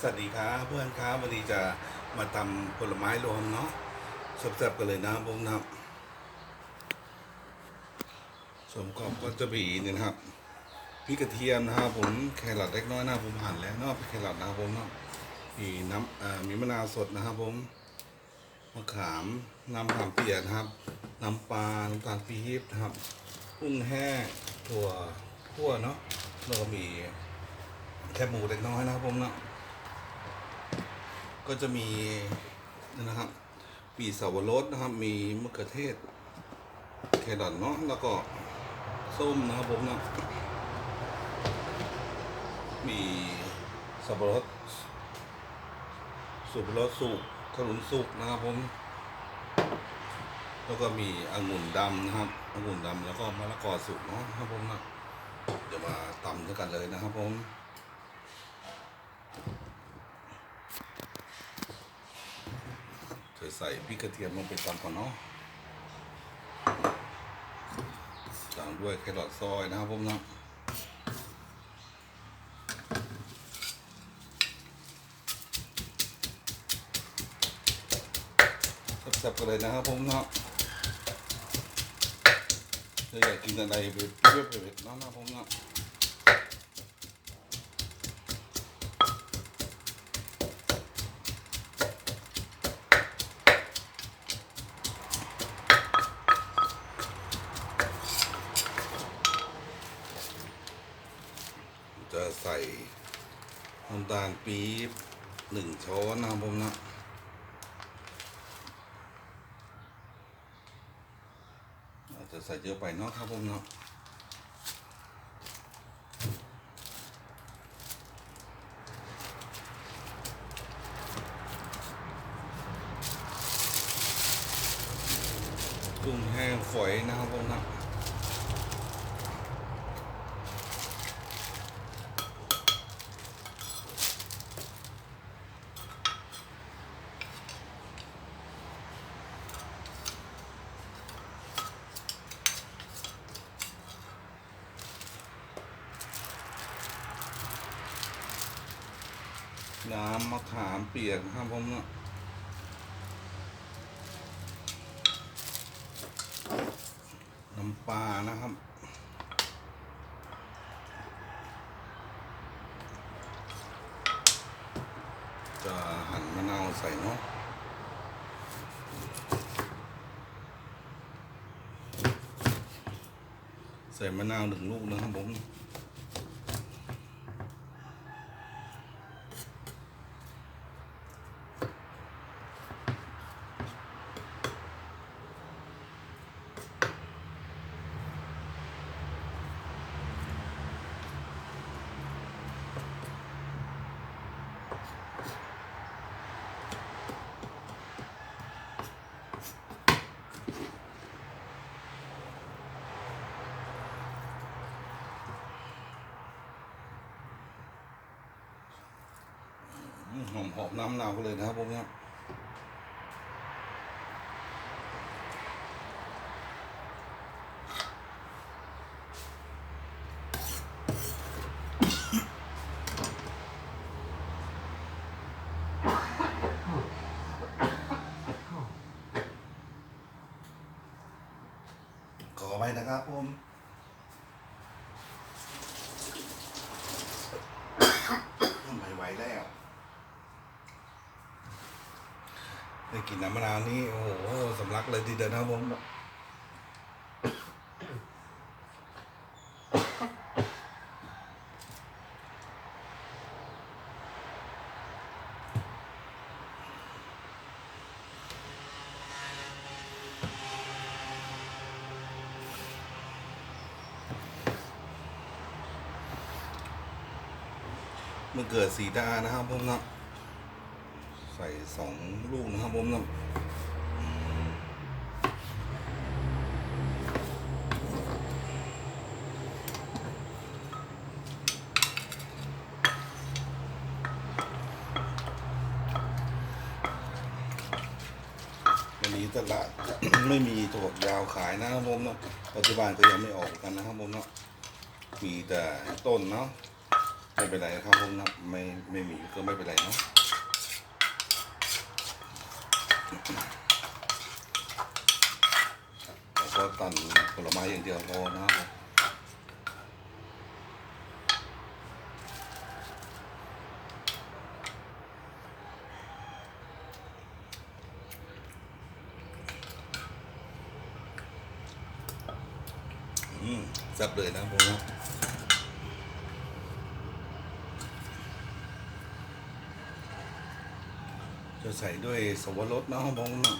สวัสดีครับเพื่อนครับวันนี้จะมาทำผลไม้รวมเนาะแซ่บๆกันเลยนะผมนะครับส่วนประกอบก็จะมีนี่นะครับพริกกระเทียมนะครับผมแครอทเล็กน้อยนะผมหั่นแล้วเนาะแครอทนะครับผมเนาะมีน้ำมีมะนาวสดนะครับผมมะขามน้ำมะขามเปียกนะครับน้ำปลาน้ำตาลปี๊บนะครับกุ้งแห้งถั่วคั่วเนาะแล้วก็มีแคบหมูเล็กน้อยนะครับผมเนาะ ก็จะมีนะครับปีสาวรสนะครับ มีมะเขือเทศแครอทเนาะแล้วก็ส้มนะครับผมเนาะมีสับปะรดสุบปรดสุกขนุนสุกนะครับผม แล้วก็มีองุ่นดำนะครับองุ่นดำแล้วก็มะละกอสุกเนาะครับผมนะเดี๋ยวมาตำด้วยกันเลยนะครับผม จะ ใส่พริกกระเทียมลงไปตอนก่อนเนาะตามด้วยแครอทซอยนะครับผมนะแซ่บๆกันเลยนะครับผมนะถ้าอยากกินอะไรเปรี้ยวๆเผ็ดๆนะนะครับผมนะ จะใส่น้ำตาลปี๊บหนึ่งช้อนนะครับผมนะอาจจะใส่เยอะไปเนาะครับผมเนาะกุ้งแห้งฝอยนะครับผมนะ น้ำมะขามเปียกครับผมเนาะน้ำปลานะครับ จะหั่นมะนาวใส่เนาะใส่มะนาวหนึ่งลูกนะครับผม อืม หอมน้ำมะนาวกันเลยนะครับผมเนี่ยขอไปนะครับผมไหวแล้ว ได้ กินน้ำมะนาวนี่โอ้โหสำลักเลยทีเดียวนะครับผมมันเกิดสีดานะครับผมเนาะ ส่สองลูกนะครับผมเนาะวันนี้ตลาดไม่มีถั่วยาวขายนะครับผมเนาะปัจจุบันก็ยังไม่ออกกันนะครับผมเนาะมีแต่ต้นเนาะไม่เป็นไรนะครับผมนะไม่ไม่มีก็ไม่เป็นไรเนาะ แล้วก็ตันผลไม้อย่างเดียวพอนะครับอืมแซ่บเลยนะผมนะ จะใส่ด้วยสวรสนะครับผมนะ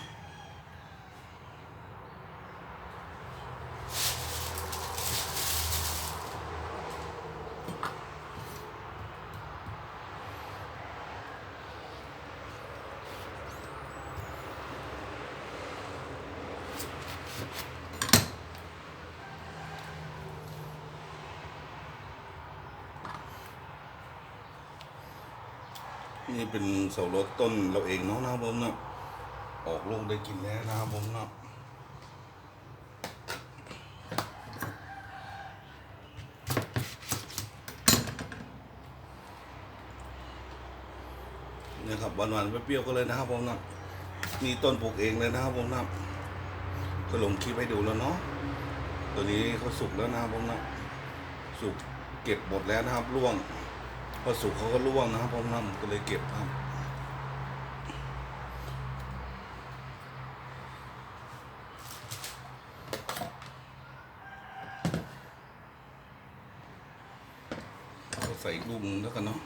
นี่เป็นเสวรสต้นเราเองเนาะนะครับผมเนาะออกลูกได้กินแล้วนะครับผมเนาะเนี่ยครับหวานๆเปรี้ยวๆก็เลยนะครับผมนะนี่ต้นปลูกเองเลยนะครับผมนะก็ลงคลิปให้ดูแล้วเนาะตัวนี้เขาสุกแล้วนะครับผมนะสุกเก็บหมดแล้วนะครับร่วง พอสุกเขาก็ร่วงนะครับผมนะผมก็เลยเก็บครับใส่ลูกแล้วกันเนาะ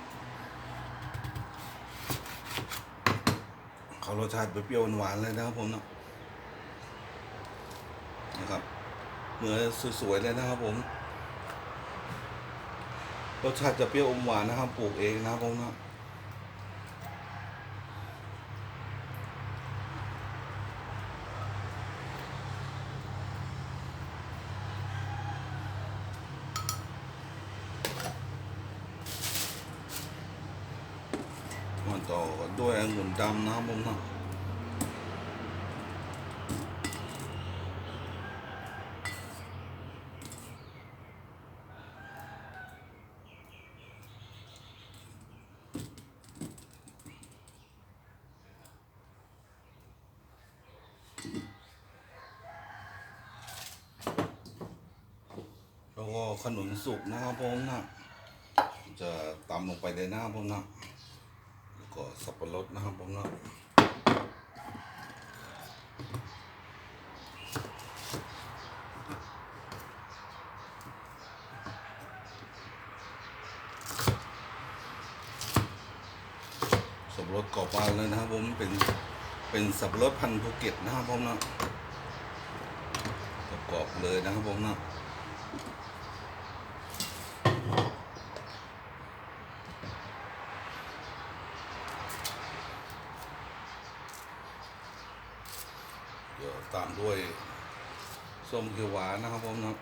เขารสชาติเปรี้ยวหวานเลยนะครับผมเนาะนะครับเนื้อสวยๆเลยนะครับผม รสชาติจะเปรี้ยวอมหวานนะครับปลูกเองนะครับผมนะมาต่อด้วยองุ่นดำนะครับผมนะ ขนุนสุกนะครับผมนะจะตำลงไปเลยนะครับผมนะแล้วก็สับปะรดนะครับผมนะสับปะรดกรอบบานเลยนะครับผมเป็นเป็นสับปะรดพันธุ์ภูเก็ตนะครับผมนะกรอบเลยนะครับผมนะ เดี๋ยว ตามด้วยส้มเขียวหวานนะครับผมนะ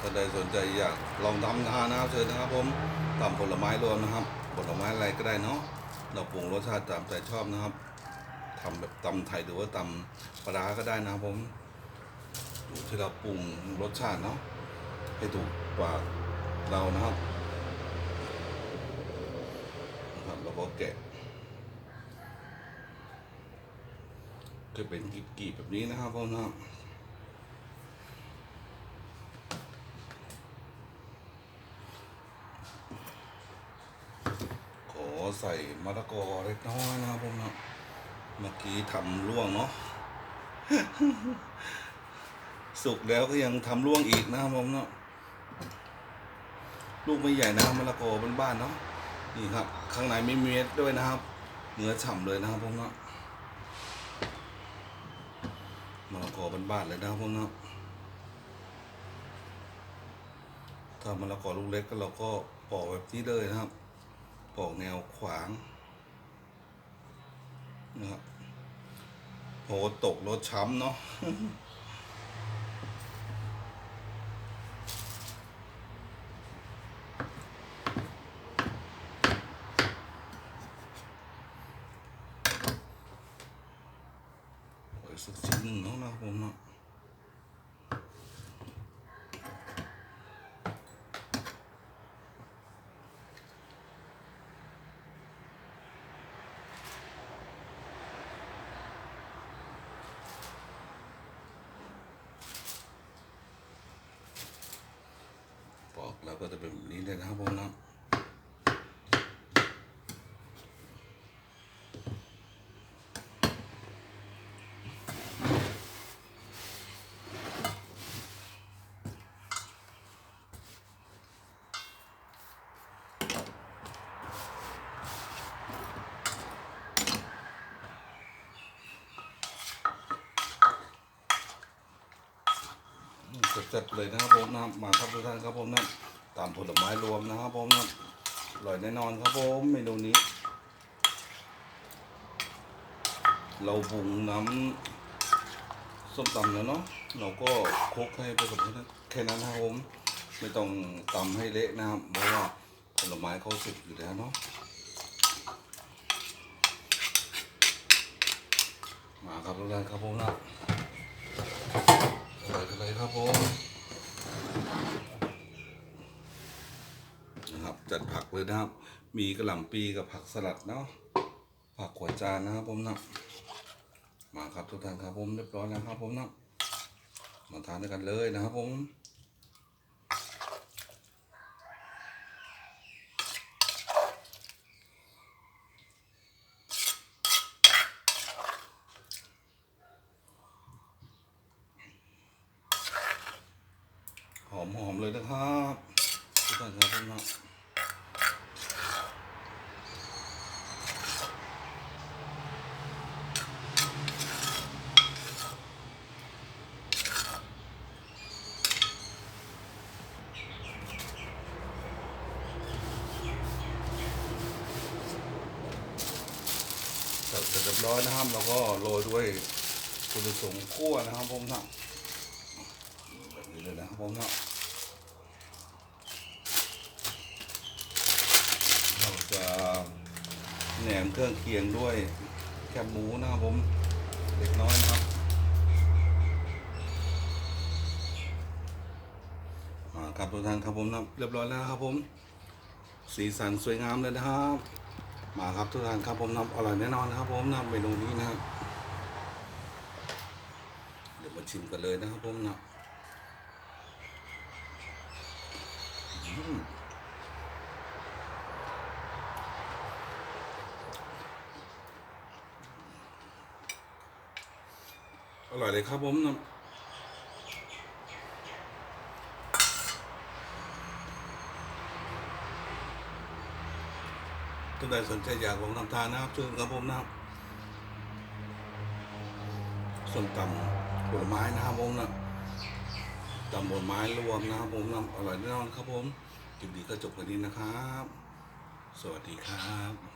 ถ้าใดสนใจอยากลองทำทานนะครับเชิญนะครับผมตำผลไม้รวมนะครับ ผลไม้อะไรก็ได้เนาะเราปรุงรสชาติตามใจชอบนะครับทำแบบตำไทยหรือว่าตำปลาก็ได้นะครับผมอยู่ที่เราปรุงรสชาติเนาะให้ถูกปากเรานะครับนะครับแล้วก็แกะ ก็เป็นกีบๆแบบนี้นะครับพ่อนะขอใส่มะละกอเล็กน้อยนะครับผมนะเมื่อกี้ทำร่วงเนาะสุกแล้วก็ยังทำร่วงอีกนะครับผมเนาะลูกไม่ใหญ่นะมะละกอบ้านๆเนาะนี่ครับ ข้างในไม่มีเม็ดด้วยนะครับ เนื้อฉ่ำเลยนะครับผมเนาะ มะละกอบ้านๆเลยนะครับพวกนี้ถ้ามะละกอลูกเล็กก็เราก็ปอกแบบนี้เลยนะครับ ปอกแนวขวางนะครับโหตกรถช้ำเนาะ อีกสักชิ้นหนึ่งเนาะนะครับผมเนาะ เรา ก็จะเป็นแบบนี้เลยนะครับผมนะเสร็จเลยนะครับผมนะมาครับทุกท่านครับผมนะ ตามผลไม้รวมนะครับผมนะอร่อยแน่นอนครับผมเมนูนี้ เราปรุงน้ำส้มตำแล้วเนาะเราก็คลุกให้ผสมกันแค่นั้นนะครับผมไม่ต้องตำให้เละนะครับเพราะว่าผลไม้เขาสุกอยู่แล้วเนาะมาครับทุกท่านครับผมนะอร่อยกันเลยครับผมนะครับ จัดผักเลยนะครับ มีกระหล่ำปีกับผักสลัดเนาะ ผักขวดจานนะครับผมนะมาครับทุกท่านครับผมเรียบร้อยแล้วครับผมนะมาทานด้วยกันเลยนะครับผมหอมๆเลยนะครับทุกท่านครับผมนะ เสร็จเรียบร้อย นะครับ แล้วก็โรยด้วยคุณสงคั่วนะครับผมนะแบบนี้เลยนะครับผมนะเราจะแหนมเครื่องเคียงด้วยแคบหมูนะครับผมเล็กน้อยนะครับมาครับทุกท่านครับผมนะเรียบร้อยแล้วครับผม สีสันสวยงามเลยนะครับ มาครับทุกท่านครับผมนำอร่อยแน่นอนนะครับ ผมนำเมนูนี้นะครับเดี๋ยวมาชิมกันเลยนะครับผมนะอืมอร่อยเลยครับผมนะ ท่านใดสนใจอยากลองทำทานนะครับเชิญครับผมนะครับส้มตำผลไม้นะครับผมนะตำผลไม้รวมนะครับผมนะอร่อยแน่นอนครับผมคลิปนี้ก็จบวันนี้นะครับ สวัสดีครับ